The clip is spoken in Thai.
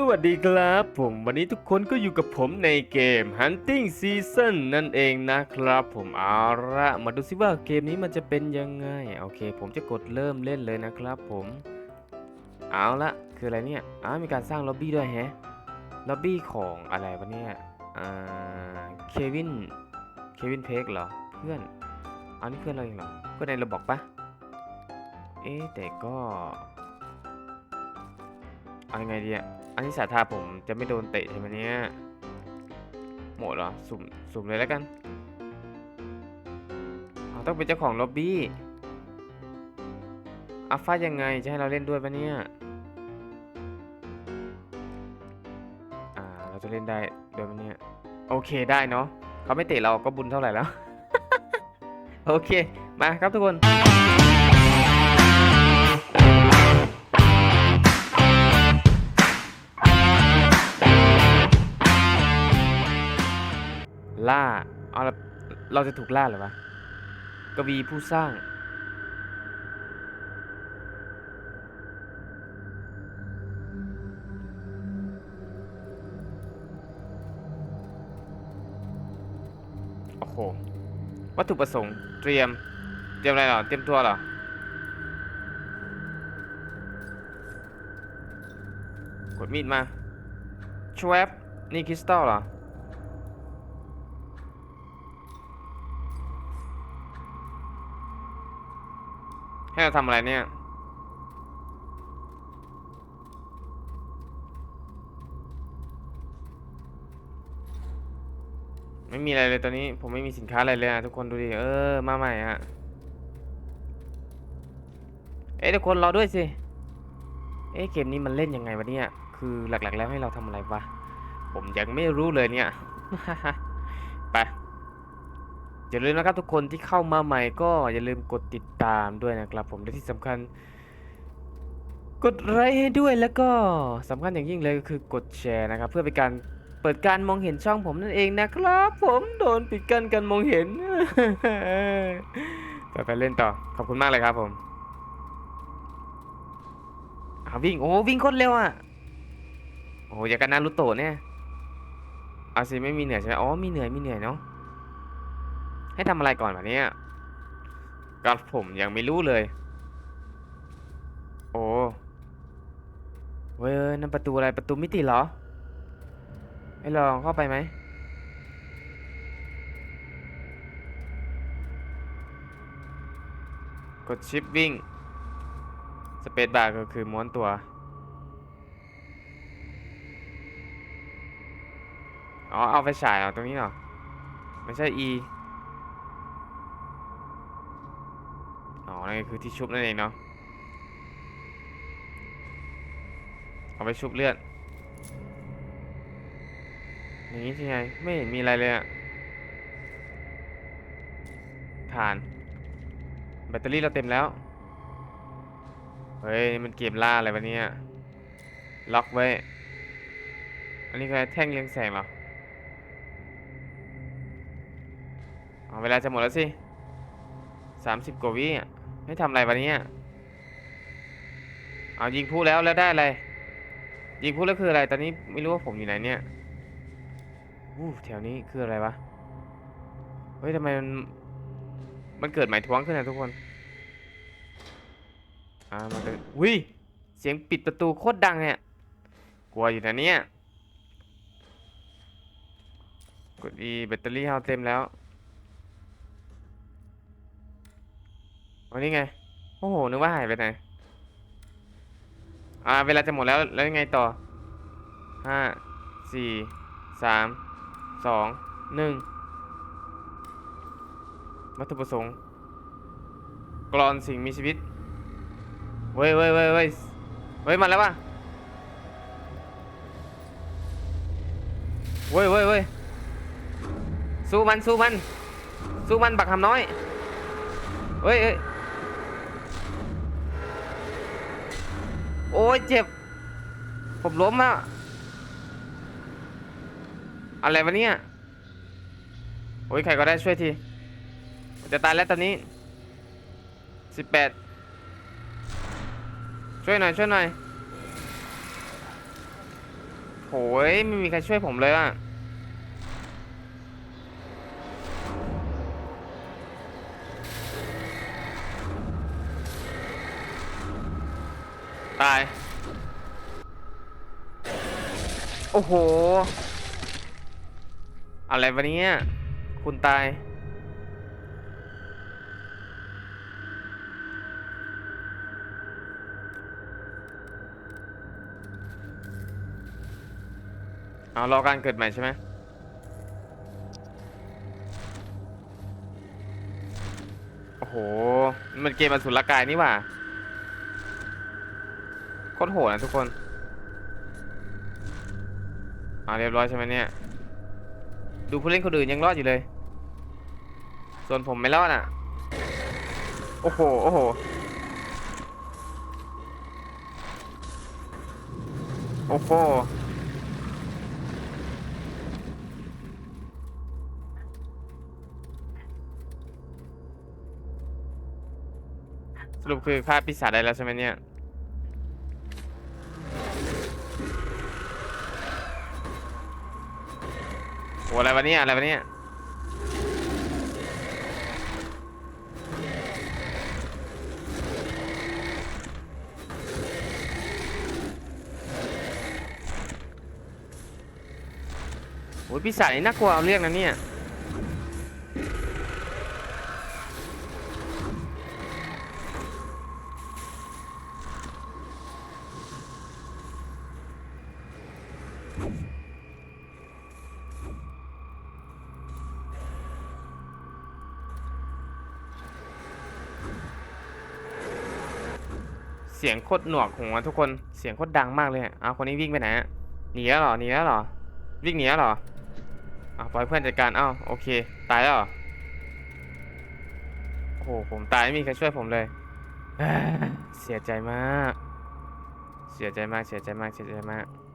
สวัสดีครับผมวันนี้ทุกคนก็อยู่กับผมในเกม Hunting Season นั่นเองนะครับ ผมเอาละมาดูซิว่าเกมนี้มันจะเป็นยังไง โอเค ผมจะกดเริ่มเล่นเลยนะครับผม เอาละคืออะไรเนี่ยอ้ามีการสร้างล็อบบี้ด้วยแฮะล็อบบี้ของอะไรวะเนี่ยอ่าเควินเควินเพกเหรอ เพื่อนอันนี้เพื่อนเราเองเหรอเพื่อนในระบอกปะเอ๊แต่ก็เอายังไงดีอะ อันนี้สาธาผมจะไม่โดนเตะใช่ไหมเนี่ยหมดเหรอ สุ่มสุ่มเลยแล้วกันเอาต้องเป็นเจ้าของล็อบบี้อัฟฟายังไงจะให้เราเล่นด้วยปะเนี่ยอ่าเราจะเล่นได้ด้วยปะเนี่ยโอเคได้เนาะเขาไม่เตะเราก็บุญเท่าไหร่แล้ว โอเค มาครับทุกคน ล่าเอาเราจะถูกล่าหรือวะกวีผู้สร้าง โอ้โห วัตถุประสงค์ เตรียม เตรียมอะไรเหรอ เตรียมตัวเหรอกดมีดมาชวบนี่คริสตัลเหรอ ให้เราทำอะไรเนี่ย ไม่มีอะไรเลยตอนนี้ ผมไม่มีสินค้าอะไรเลยอะทุกคนดูดิเออมาใหม่อะเอ๊ะทุกคนรอด้วยสิเอ๊ะเกมนี้มันเล่นยังไงวะเนี่ย คือหลักๆแล้วให้เราทำอะไรวะ ผมยังไม่รู้เลยเนี่ย อย่าลืมนะครับทุกคนที่เข้ามาใหม่ก็อย่าลืมกดติดตามด้วยนะครับ ผมและที่สำคัญ กดไลค์ให้ด้วยแล้วก็สำคัญอย่างยิ่งเลยก็คือกดแชร์นะครับ เพื่อเป็นการเปิดการมองเห็นช่องผมนั่นเองนะครับ ผมโดนปิดกั้นการมองเห็นไปไปเล่นต่อขอบคุณมากเลยครับผมอาวิ่งโอ้วิ่งโคตรเร็วอะโอ้อยางกันนารุโตะเนี่ยอาสิไม่มีเหนื่อยใช่ไหมอ๋อมีเหนื่อยมีเหนื่อยเนาะ ให้ทำอะไรก่อนวะเนี่ยก็ผมยังไม่รู้เลย โอ้เว้ยนั่นประตูอะไรประตูมิติเหรอให้ลองเข้าไปไหมกดชิปวิ่ง สเปซบาร์ก็คือม้วนตัว อ๋อ เอาไฟฉายเอาตรงนี้เหรอไม่ใช่ E ก็คือที่ชุบนั่นเองเนาะเอาไปชุบเลือดอย่างนี้ใช่ไงไม่เห็นมีอะไรเลยอะฐาน แบตเตอรี่เราเต็มแล้ว เฮ้ย มันเกมล่าอะไรวะเนี่ยล็อกไว้ อันนี้คือแท่งเรืองแสงเหรอเอาเวลาจะหมดแล้วสิสามสิบกว่าวิอะ ให้ทำอะไรวะเนี่ยเอายิงพูแล้วแล้วได้อะไร ยิงพูแล้วคืออะไร ตอนนี้ไม่รู้ว่าผมอยู่ไหนเนี่ยอู้แถวนี้คืออะไรวะ เฮ้ยทำไมมันมันเกิดหมายท้วงขึ้นนะทุกคน อ่ามันจะอุ้ยเสียงปิดประตูโคตรดังเนี่ย กลัวอยู่นะเนี่ย กด E แบตเตอรี่เราเต็มแล้ว วันนี้ไง โอ้โห นึกว่าหายไปไหน อ่า เวลาจะหมดแล้ว แล้วยังไงต่อห้าสี่สามสองหนึ่งวัตถุประสงค์ กรอนสิ่งมีชีวิต เว้ยเว้ยเว้ยเว้ยเว้ย มาแล้วป่ะเว้ยเว้ยเว้ยสู้มันสู้มันสู้มันบักคำน้อยเฮ้ยเฮ้ย โอ้ยเจ็บ ผมล้มอะอะไรวะเนี่ย โอ้ยใครก็ได้ช่วยทีจะตายแล้วตอนนี้สิบแปดช่วยหน่อยช่วยหน่อยโหยไม่มีใครช่วยผมเลยอะ ตาย โอ้โห อะไรวะเนี่ยคุณตาย เอารอการเกิดใหม่ใช่ไหมโอ้โห มันเกมอสุรกายนี่หว่า โคตรโหดนะทุกคนอ่าเรียบร้อยใช่ไหมเนี่ย ดูผู้เล่นคนอื่นยังรอดอยู่เลย ส่วนผมไม่รอดอะ โอ้โห โอ้โห โอ้โห สรุปคือฆ่าปีศาจได้แล้วใช่ไหมเนี่ย โอ้อะไรวะเนี่ยอะไรวะเนี่ยโอ้ยปีศาจนี่น่ากลัวเอาเรื่องนะเนี่ย เสียงโคตรหนวกหูอะทุกคนเสียงโคตรดังมากเลยอะเอาคนนี้วิ่งไปไหนอะหนีแล้วหรอหนีแล้วหรอวิ่งหนีแล้วหรออะปล่อยเพื่อนจัดการเอ้าโอเค ตายแล้วหรอโอ้โหผมตายไม่มีใครช่วยผมเลยเสียใจมาก เสียใจมากเสียใจมากเสียใจมาก